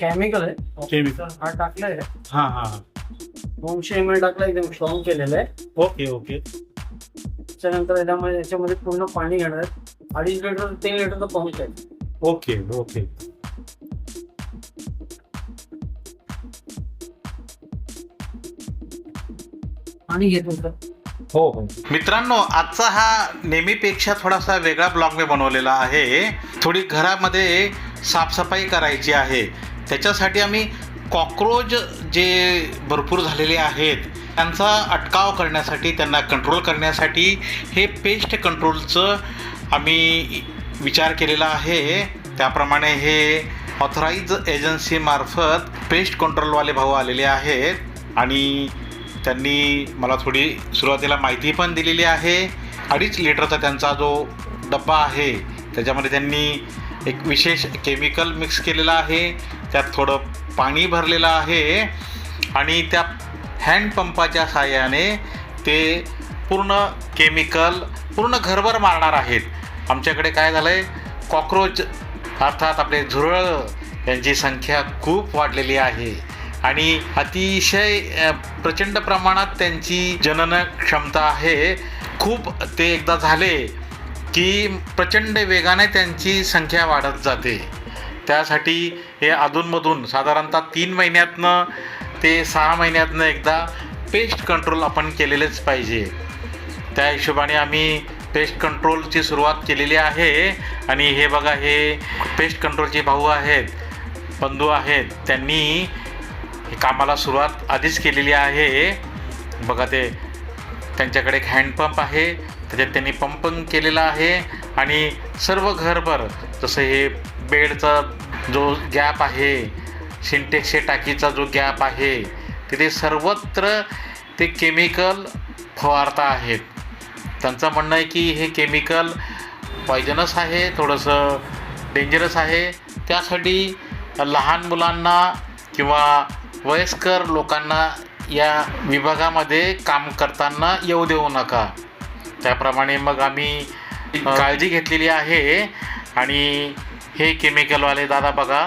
Chemical आहे. हा। टाकलाय हा। हा हा. दोनशे एम एल टाकला एकदम स्ट्रॉंग केलेलं आहे ओके ओके। त्याच्यानंतर याच्यामध्ये याच्यामध्ये पूर्ण पाणी घेणार आहे अडीच लिटर तीन लिटरचं पंप आहे ओके ओके। पाणी घेतो सर हो हो। मित्रांनो आजचा हा नेहमीपेक्षा थोडासा वेगळा ब्लॉग मी बनवलेला आहे. थोडी घरामध्ये साफसफाई करायची आहे. त्याच्यासाठी आम्ही कॉक्रोच जे भरपूर झालेले आहेत त्यांचा अटकाव करण्यासाठी त्यांना कंट्रोल करण्यासाठी हे पेस्ट कंट्रोलचं आम्ही विचार केलेला आहे. त्याप्रमाणे हे ऑथराईज एजन्सीमार्फत पेस्ट कंट्रोलवाले भाऊ आलेले आहेत आणि त्यांनी मला थोडी सुरुवातीला माहिती पण दिलेली आहे. अडीच लिटरचा त्यांचा जो डब्बा आहे त्याच्यामध्ये त्यांनी एक विशेष केमिकल मिक्स केलेलं आहे त्यात थोडं पाणी भरलेलं आहे आणि त्या हँडपंपाच्या साहाय्याने ते पूर्ण केमिकल पूर्ण घरभर मारणार आहेत. आमच्याकडे काय झालं आहे कॉक्रोच अर्थात आपले झुरळ यांची संख्या खूप वाढलेली आहे आणि अतिशय प्रचंड प्रमाणात त्यांची जनन क्षमता आहे. खूप ते एकदा झाले की प्रचंड वेगाने त्यांची संख्या वाढत जाते. त्यासाठी हे अधूनमधून साधारणतः तीन महिन्यातनं ते सहा महिन्यातनं एकदा पेस्ट कंट्रोल आपण केलेलेच पाहिजे. त्या हिशोबाने आम्ही पेस्ट कंट्रोलची सुरुवात केलेली आहे आणि हे बघा हे पेस्ट कंट्रोलचे भाऊ आहेत बंधू आहेत त्यांनी कामाला सुरुवात आधीच केलेली आहे. बघा ते त्यांच्याकडे एक हँडपंप आहे त्याच्यात त्यांनी पंपिंग केलेला आहे आणि सर्व घरभर जसं हे बेडचा जो गॅप आहे सिंटेक्सचे टाकीचा जो गॅप आहे तिथे सर्वत्र ते केमिकल फवारता आहेत. त्यांचं म्हणणं आहे की हे केमिकल पॉयजनस आहे थोडंसं डेंजरस आहे. त्यासाठी लहान मुलांना किंवा वयस्कर लोकांना या विभागामध्ये काम करताना येऊ देऊ नका. त्याप्रमाणे मग आम्ही काळजी घेतलेली आहे. आणि हे केमिकलवाले दादा बघा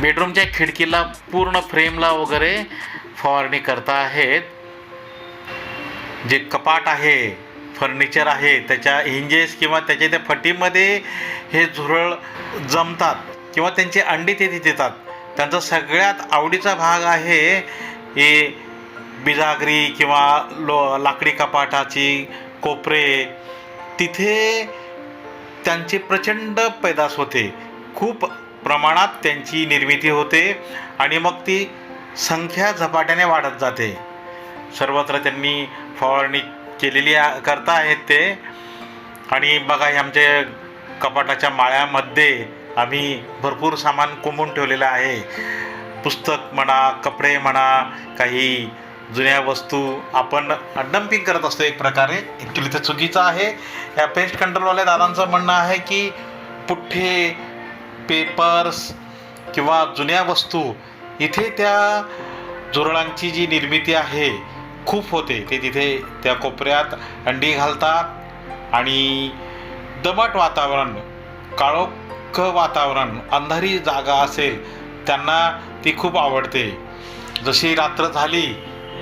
बेडरूमच्या खिडकीला पूर्ण फ्रेमला वगैरे फवारणी करता आहेत. जे कपाट आहे फर्निचर आहे त्याच्या हिंजेस किंवा त्याच्या त्या फटीमध्ये हे झुरळ जमतात किंवा त्यांची अंडी ते तिथे देतात त्यांचा सगळ्यात आवडीचा भाग आहे हे बिजागरी किंवा लो लाकडी कपाटाची कोपरे तिथे त्यांची प्रचंड पैदास होते. खूप प्रमाणात त्यांची निर्मिती होते आणि मग ती संख्या झपाट्याने वाढत जाते. सर्वत्र त्यांनी फवारणी केलेली करता आहेत ते. आणि बघा हे आमच्या कपाटाच्या माळ्यामध्ये आम्ही भरपूर सामान कोंबून ठेवलेलं आहे. पुस्तक म्हणा कपडे म्हणा काही जुन्या वस्तू आपण डम्पिंग करत असतो एक प्रकारे. ॲक्च्युली ते चुकीचं आहे. या पेस्ट कंट्रोलवाल्या दादांचं म्हणणं आहे की पुठ्ठे पेपर्स किंवा जुन्या वस्तू इथे त्या झुरळांची जी निर्मिती आहे खूप होते. ते तिथे त्या कोपऱ्यात अंडी घालतात आणि दमट वातावरण काळोख वातावरण अंधारी जागा असेल त्यांना ती खूप आवडते. जशी रात्र झाली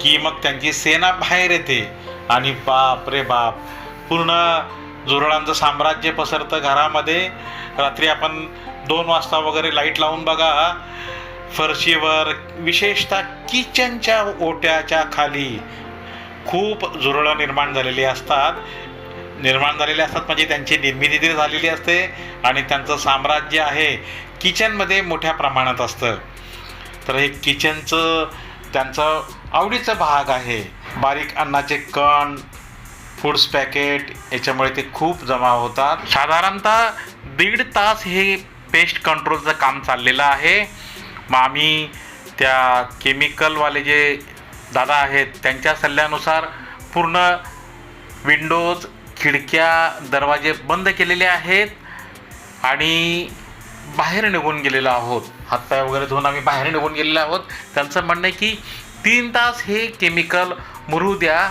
की मग त्यांची सेना बाहेर येते. आणि बाप रे बाप. पूर्ण झुरळांचं साम्राज्य पसरतं घरामध्ये. रात्री आपण दोन वाजता वगैरे लाइट लावून बघा. फरशीवर विशेषतः किचनच्या ओट्याच्या खाली खूप झुरळं निर्माण झालेली असतात. निर्माण झालेले असतात म्हणजे त्यांची निर्मिती तिथे झालेली असते आणि त्यांचं साम्राज्य आहे. किचनमध्ये मोठ्या प्रमाणात असतं. तर हे किचनचं त्यांचं आवडीचा भाग आहे. बारीक अन्नाचे कण फूड्स पॅकेट याच्यामुळे ते खूप जमा होतात. साधारणतः दीड तास हे पेस्ट कंट्रोलचं काम चाललेलं आहे. मग आम्ही त्या केमिकलवाले जे दादा आहेत त्यांच्या सल्ल्यानुसार पूर्ण विंडोज खिडक्या दरवाजे बंद केलेले आहेत आणि बाहेर निघून गेलेलो आहोत. हातपाय वगैरे धुवून आम्ही बाहेर निघून गेलेलो आहोत. त्यांचं म्हणणं आहे की तीन तास हे केमिकल मुरू द्या.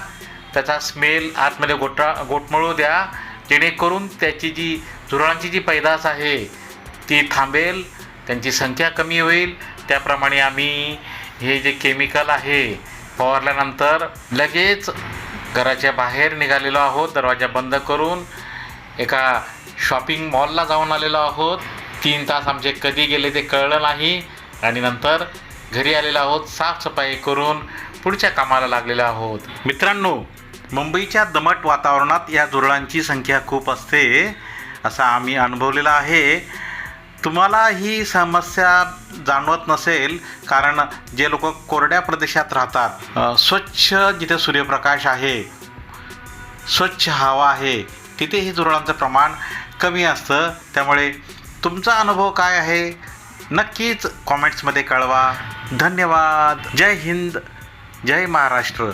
त्याचा स्मेल आतमध्ये गोटा गोटमळू द्या. जेणेकरून त्याची जी झुरळांची जी पैदास आहे ती थांबेल त्यांची संख्या कमी होईल. त्याप्रमाणे आम्ही हे जे केमिकल आहे फवारल्यानंतर लगेच घराच्या बाहेर निघालेलो आहोत. दरवाजा बंद करून एका शॉपिंग मॉलला जाऊन आलेलो आहोत. तीन तास आमचे कधी गेले ते कळलं नाही. आणि नंतर घरी आलेलो आहोत साफसफाई करून पुढच्या कामाला लागलेलो आहोत. मित्रांनो मुंबईच्या दमट वातावरणात या झुरळांची संख्या खूप असते असा आम्ही अनुभवलेला आहे. तुम्हाला ही समस्या जाणवत नसेल कारण जे लोक कोरड्या प्रदेशात राहतात स्वच्छ जिथे सूर्यप्रकाश आहे स्वच्छ हवा आहे तिथे ही झुरळांचं प्रमाण कमी असतं. त्यामुळे तुमचा अनुभव काय आहे? नक्कीच कॉमेंट्समध्ये कळवा. धन्यवाद. जय हिंद. जय महाराष्ट्र.